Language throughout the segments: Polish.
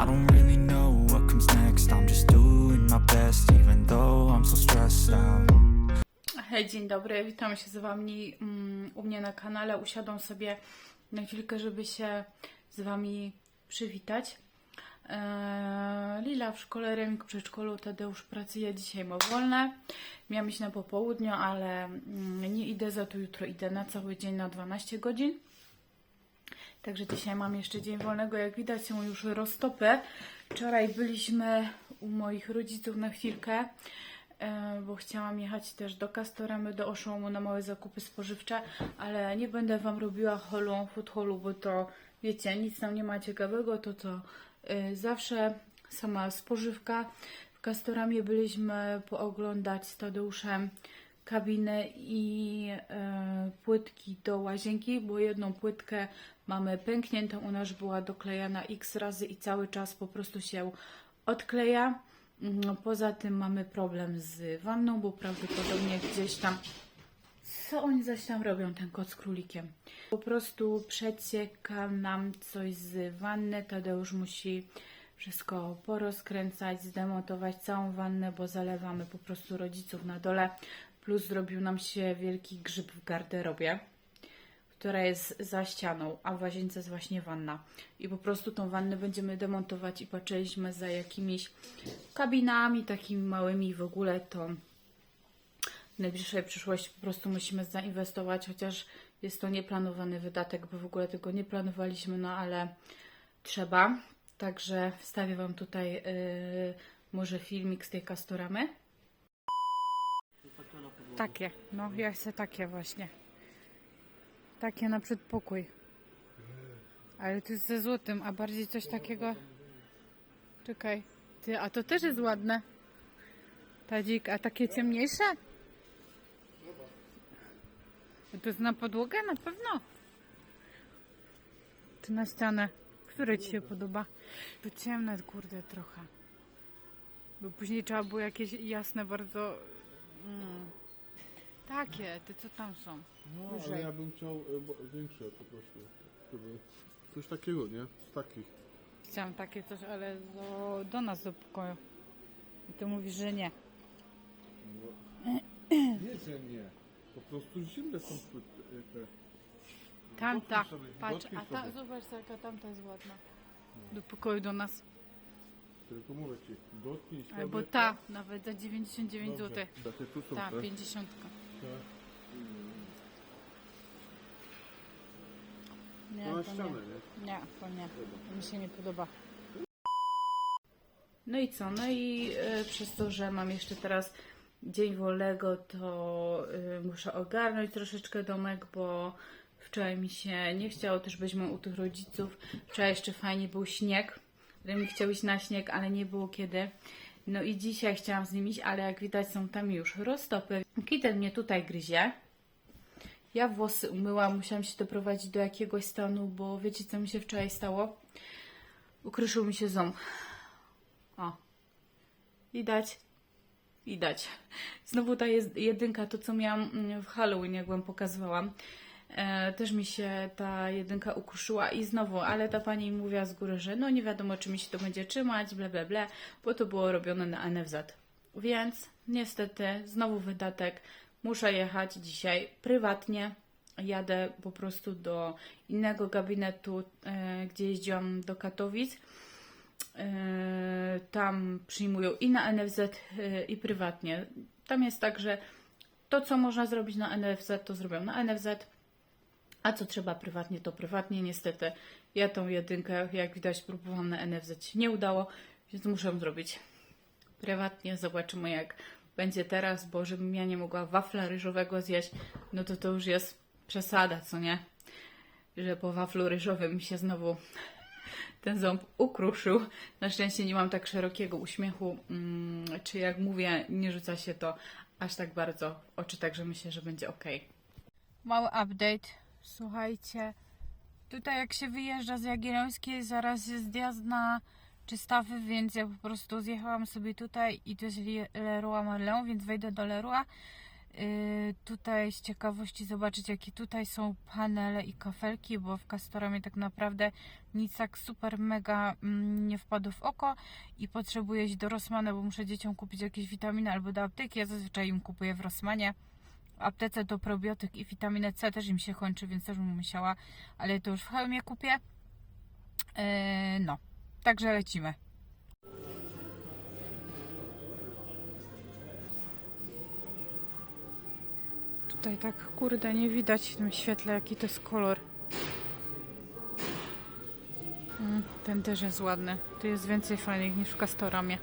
I don't really know what comes next. I'm just doing my best, even though I'm so stressed out. Hej, dzień dobry, witam się z Wami mm, u mnie na kanale. Usiadłam sobie na chwilkę, żeby się z Wami przywitać. Eee, Lila w szkole, Remik w przedszkolu, Tadeusz pracuje, dzisiaj ma wolne. Miałam iść na popołudniu, ale mm, nie idę, za to jutro idę na cały dzień na 12 godzin. Także dzisiaj mam jeszcze dzień wolnego. Jak widać są już roztopy. Wczoraj byliśmy u moich rodziców na chwilkę, e, bo chciałam jechać też do Castoramy, do Oszomu na małe zakupy spożywcze, ale nie będę Wam robiła holu, food holu, bo to wiecie, nic tam nie ma ciekawego, to co e, zawsze sama spożywka. W Castoramie byliśmy pooglądać z Tadeuszem kabinę i e, płytki do łazienki, bo jedną płytkę mamy pękniętą, ona już była doklejana x razy i cały czas po prostu się odkleja. Mm, Poza tym mamy problem z wanną, bo prawdopodobnie gdzieś tam co oni zaś tam robią, ten kot z królikiem? Po prostu przecieka nam coś z wanny. Tadeusz musi wszystko porozkręcać, zdemontować całą wannę, bo zalewamy po prostu rodziców na dole. Plus zrobił nam się wielki grzyb w garderobie, która jest za ścianą, a w łazience jest właśnie wanna. I po prostu tą wannę będziemy demontować i patrzyliśmy za jakimiś kabinami takimi małymi w ogóle to w najbliższej przyszłości po prostu musimy zainwestować, chociaż jest to nieplanowany wydatek, bo w ogóle tego nie planowaliśmy, no ale trzeba. Także wstawię Wam tutaj yy, może filmik z tej kastoramy. Takie, no ja chcę takie właśnie. Takie na przedpokój. Ale to jest ze złotym, a bardziej coś takiego. Czekaj. Ty, a to też jest ładne. Tadzik, a takie ciemniejsze? To jest na podłogę na pewno. Czy na ścianę? Które Ci się podoba? To ciemne, kurde, trochę. Bo później trzeba było jakieś jasne bardzo... Mm. Takie, te co tam są. No, ale ja bym chciał e, bo- większe po prostu. Żeby coś takiego, nie? Takich. Chciałam takie coś, ale do, do nas do pokoju. I ty mówisz, że nie. Nie, że nie. Po prostu zimne są płyty, e, te. Tamta, Dotknij sobie, patrz, dotknij a ta, sobie. zobacz jaka tamta jest ładna. Do pokoju do nas. Tylko mówię ci, dotknij sobie. Albo ta, nawet za 99 Dobrze. zł. Takie tu są Ta, te. 50. te. Nie, No to nie. nie? To nie. To mi się nie podoba. No i co? No i y, przez to, że mam jeszcze teraz dzień wolnego, to y, muszę ogarnąć troszeczkę domek, bo wczoraj mi się nie chciało, też byliśmy u tych rodziców. Wczoraj jeszcze fajnie był śnieg. Remi chciał iść na śnieg, ale nie było kiedy. No i dzisiaj chciałam z nim iść, ale jak widać są tam już roztopy. Kitten mnie tutaj gryzie. Ja włosy umyłam, musiałam się doprowadzić do jakiegoś stanu, bo wiecie co mi się wczoraj stało? Ukryszył mi się ząb. O. Widać? Widać. Znowu ta jedynka, to co miałam mm, w Halloween, jak wam pokazywałam. E, też mi się ta jedynka ukruszyła i znowu, ale ta pani mówiła z góry, że no nie wiadomo, czy mi się to będzie trzymać, ble, ble, ble, bo to było robione na NFZ. Więc niestety znowu wydatek. Muszę jechać dzisiaj prywatnie. Jadę po prostu do innego gabinetu, e, gdzie jeździłam do Katowic. E, tam przyjmują i na NFZ, e, i prywatnie. Tam jest tak, że to, co można zrobić na NFZ, to zrobią na NFZ, a co trzeba prywatnie, to prywatnie. Niestety, ja tą jedynkę, jak widać, próbowałam na NFZ, nie udało, więc muszę zrobić prywatnie. Zobaczymy, jak będzie teraz, bo żebym ja nie mogła wafla ryżowego zjeść, no to to już jest przesada, co nie? Że po waflu ryżowym mi się znowu ten ząb ukruszył. Na szczęście nie mam tak szerokiego uśmiechu, mm, czy jak mówię, nie rzuca się to aż tak bardzo w oczy, także myślę, że będzie ok. Mały update. Słuchajcie, tutaj jak się wyjeżdża z Jagiellońskiej, zaraz jest zjazd na Czystawy, więc ja po prostu zjechałam sobie tutaj i to jest Le- Leroy Merlin, więc wejdę do Leroy. Yy, tutaj z ciekawości zobaczyć, jakie tutaj są panele i kafelki, bo w Castoramie tak naprawdę nic tak super mega mm, nie wpadło w oko i potrzebuję iść do Rossmana, bo muszę dzieciom kupić jakieś witaminy albo do apteki. Ja zazwyczaj im kupuję w Rossmanie. Aptece to probiotyk i witaminę C też im się kończy, więc też bym musiała, ale to już w hełmie kupię. Yy, no, także lecimy. Tutaj tak kurde nie widać w tym świetle jaki to jest kolor. Mm, Ten też jest ładny. Tu jest więcej fajnych niż w Castoramie.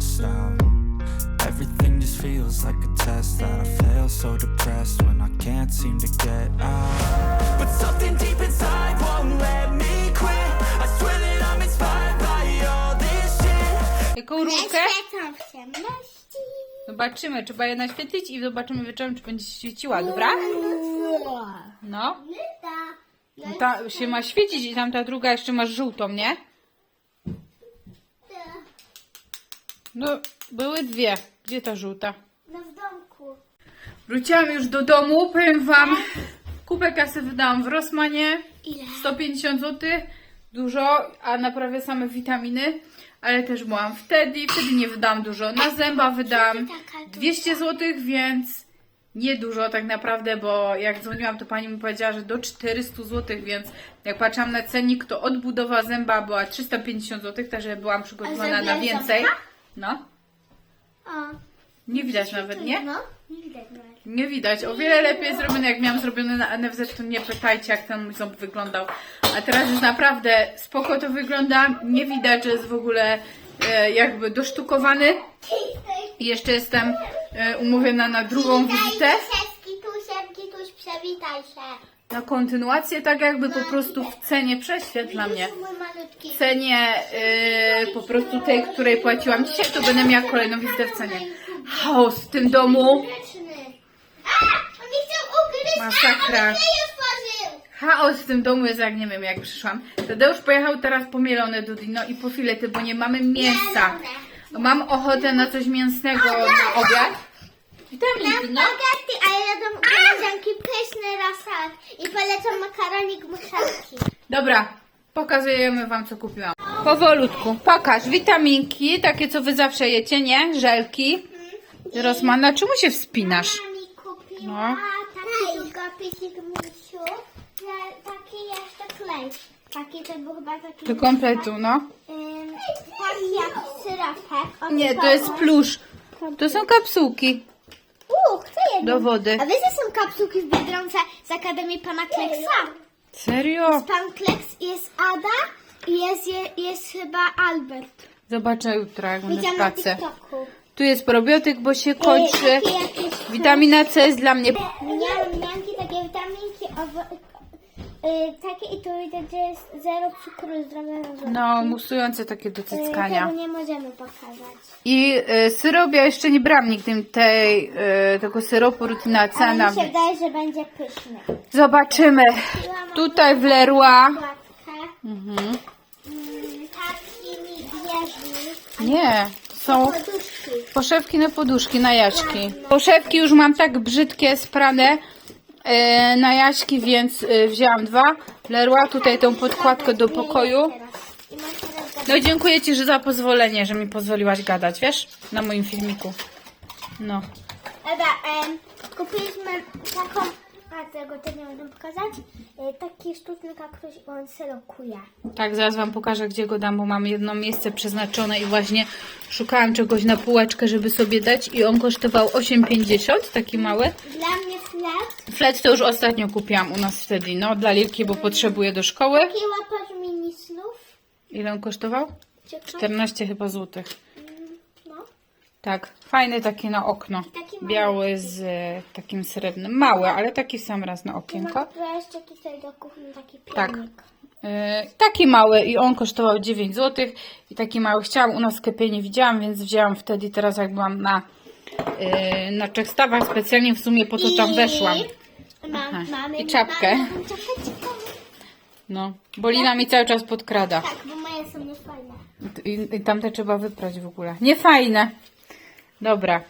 Stressed out. Everything just feels like a test that I fail so depressed when I can't seem to get out. But something deep inside won't let me quit. I swear that I'm inspired by all this shit. Jaką rurkę? Świecą w ciemności. Zobaczymy. Trzeba je naświetlić i zobaczymy wieczorem, czy będzie się świeciła, dobra? No. Ta się ma świecić i tam ta druga jeszcze masz żółtą, nie? No, były dwie. Gdzie ta żółta? No w domku. Wróciłam już do domu, powiem wam, kupę kasy wydałam w Rossmanie, Ile? 150 zł, dużo, a naprawię same witaminy, ale też byłam wtedy, wtedy nie wydałam dużo, na zęba wydałam 200 zł, więc nie dużo tak naprawdę, bo jak dzwoniłam, to pani mi powiedziała, że do 400 zł, więc jak patrzyłam na cennik, to odbudowa zęba była 350 zł, także byłam przygotowana na więcej. ząbka? No, O. nie widać nawet, nie? No. Nie widać nawet. Nie widać. O wiele lepiej zrobione. Jak miałam zrobione na NFZ, to nie pytajcie, jak ten mój ząb wyglądał. A teraz już naprawdę spoko to wygląda. Nie widać, że jest w ogóle e, jakby dosztukowany. I jeszcze jestem e, umówiona na drugą wizytę. Tusiem, kituś, przywitaj się. Na kontynuację, tak jakby po prostu w cenie prześwietla mnie. W cenie e, po prostu tej, której płaciłam dzisiaj, to będę miała kolejną wizytę w cenie. Chaos w tym domu. Masakra. Chaos w tym domu jest jak nie wiem jak przyszłam. Tadeusz pojechał teraz po mielone do Dino i po filety, bo nie mamy mięsa. Mam ochotę na coś mięsnego na obiad. Witaminki, no. Spaghetti, a ja jadam koleżanki pyszny rasak. I polecam makaronik muszanki. Dobra, pokazujemy wam co kupiłam. Powolutku. Pokaż witaminki, takie co wy zawsze jecie, nie? Żelki. Rosmana, czemu się wspinasz? Mama mi kupiła No. taki długopisik misiu, że taki jeszcze klej. Taki to był chyba taki... Do kompletu, no. Ym, taki jak syropek. On Nie, to jest plusz. To są kapsułki jedną. do wody. A wiesz, że są kapsułki w Biedronce z Akademii Pana Kleksa? Serio? Pan Kleks jest Ada i jest, je- jest chyba Albert. Zobaczę jutro, jak będę w Widziałam na pracy. TikToku. Tu jest probiotyk, bo się kończy. takie jakieś- Witamina C jest dla mnie. Y, takie i tu widać, że jest zero cukru zdrowego. No, musujące takie do cyckania. Tego nie możemy pokazać. I y, syrop, ja jeszcze nie brałam nigdy tej, y, tego syropu Ale na mi się wydaje, że będzie pyszny. Zobaczymy. Tutaj w Leroy. Płatkę. Mhm. Mm, takimi bieżni. Nie, są Poduszki. poszewki na poduszki, na jaśki. Poszewki już mam tak brzydkie, sprane y, na jaśki, więc y, wzięłam dwa. Leroy, tutaj tą podkładkę do pokoju. I. No dziękuję Ci że za pozwolenie, że mi pozwoliłaś gadać, wiesz? Na moim filmiku. No. Dobra, em, kupiliśmy taką, a tego też nie będę pokazać, e, taki sztuczny kaktus i on selokuje. Tak, zaraz Wam pokażę, gdzie go dam, bo mam jedno miejsce przeznaczone i właśnie szukałam czegoś na półeczkę, żeby sobie dać i on kosztował 8,50, taki mały. Dla mnie flet, Flet to już ostatnio kupiłam u nas wtedy, no, dla Lilki, bo potrzebuję do szkoły. taki łapacz. Ile on kosztował? Ciekawe. 14 chyba złotych. No. Tak, fajny taki na okno. Taki mały. Biały z e, takim srebrnym. Mały, ale taki w sam raz na okienko. tu jeszcze tutaj do kuchni taki Tak. E, taki mały i on kosztował 9 zł i taki mały chciałam, u nas w sklepie nie widziałam, więc wzięłam wtedy, teraz jak byłam na, e, na trzech stawach specjalnie w sumie po to tam I weszłam. Mam, mamy, I czapkę. Mamy taką czapeczkę. No, bo Lila mi cały czas podkrada. Tak, bo moje są niefajne. I, I tamte trzeba wyprać w ogóle. Niefajne. Dobra.